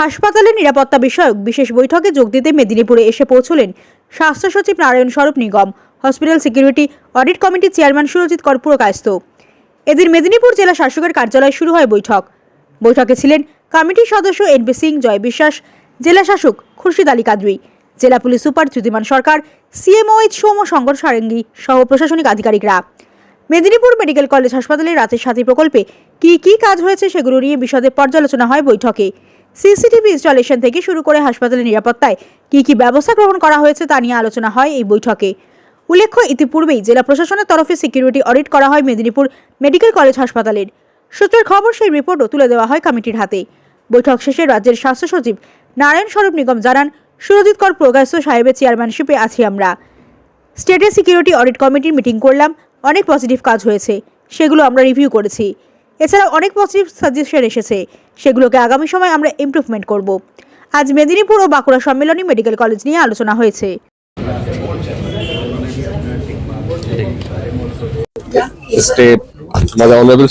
হাসপাতালের নিরাপত্তা বিষয়ক বিশেষ বৈঠকে যোগ দিতে মেদিনীপুরে এসে পৌঁছলেন স্বাস্থ্য সচিব Narayan Swarup Nigam. Hospital security audit কমিটির চেয়ারম্যান সুরজিৎ কর্পূর কায়স্থ এদিন মেদিনীপুর জেলা শাসকের কার্যালয়ে শুরু হয় বৈঠক। বৈঠকে ছিলেন কমিটির সদস্য এনপি সিং, জয় বিশ্বাস, জেলা শাসক খুরশিদ আলী কাদরি, জেলা police super Jyotiman Sarkar, CMOH Soumya Shankar Sarangi সহ প্রশাসনিক আধিকারিকরা। মেদিনীপুর মেডিকেল কলেজ হাসপাতালের রাতের সাথী প্রকল্পে কি কি কাজ হয়েছে সেগুলো নিয়ে বিশদে পর্যালোচনা হয় বৈঠকে। সিসিটিভি ইনস্টলেশন থেকে শুরু করে হাসপাতালের নিরাপত্তায় কি কি ব্যবস্থা গ্রহণ করা হয়েছে তা নিয়ে আলোচনা হয় এই বৈঠকে। উল্লেখ্য, ইতিপূর্বেই জেলা প্রশাসনের তরফে সিকিউরিটি অডিট করা হয় মেদিনীপুর মেডিকেল কলেজ হাসপাতালের। সূত্রের খবর, সেই রিপোর্টও তুলে দেওয়া হয় কমিটির হাতে। বৈঠক শেষে রাজ্যের স্বাস্থ্য সচিব নারায়ণ স্বরূপ নিগম জানান, সুরজিৎ কর প্রকাশ্য সাহেবের চেয়ারম্যানশিপে আছি আমরা। স্টেটের সিকিউরিটি অডিট কমিটির মিটিং করলাম, অনেক পজিটিভ কাজ হয়েছে, সেগুলো আমরা রিভিউ করেছি। এছাড়াও অনেক পজিটিভ সাজেশন এসেছে। সেগুলোকে আগামী সময় আমরা ইমপ্রুভমেন্ট করব। আজ মেদিনীপুর ও বাঁকুড়া সম্মেলনী মেডিকেল কলেজ নিয়ে আলোচনা হয়েছে।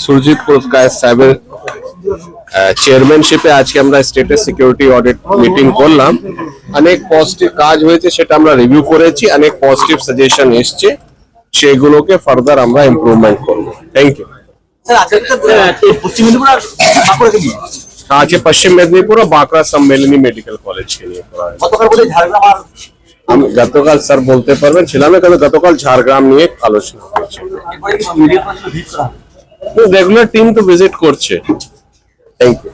সুরজিৎ চেয়ারম্যানশিপে আজকে আমরা স্টেটের সিকিউরিটি অডিট মিটিং করলাম। অনেক পজিটিভ কাজ হয়েছে, সেটা আমরা রিভিউ করেছি। অনেক পজিটিভ সাজেশন এসছে, সেগুলোকে ফার্দার আমরা ইমপ্রুভমেন্ট করব। থ্যাংক ইউ স্যার আজকে এই পশ্চিম মেদিনীপুর আর বাঁকুড়াকে নিয়ে আজকে পশ্চিম মেদিনীপুর ও বাঁকুড়া সম্মেলনী মেডিকেল কলেজকে নিয়ে করা হয়েছে। গতকাল বোধহয় ঝাড়গ্রাম আর আমি গতকাল স্যার বলতে পারবেন ছিলাম এখানে গতকাল ঝাড়গ্রাম নিয়ে আলোচনা হয়েছে। এরপরে কি মিডিয়া পার্সন ভিড় করা? হবে? রেগুলার টিম তো ভিজিট করছে। Thank you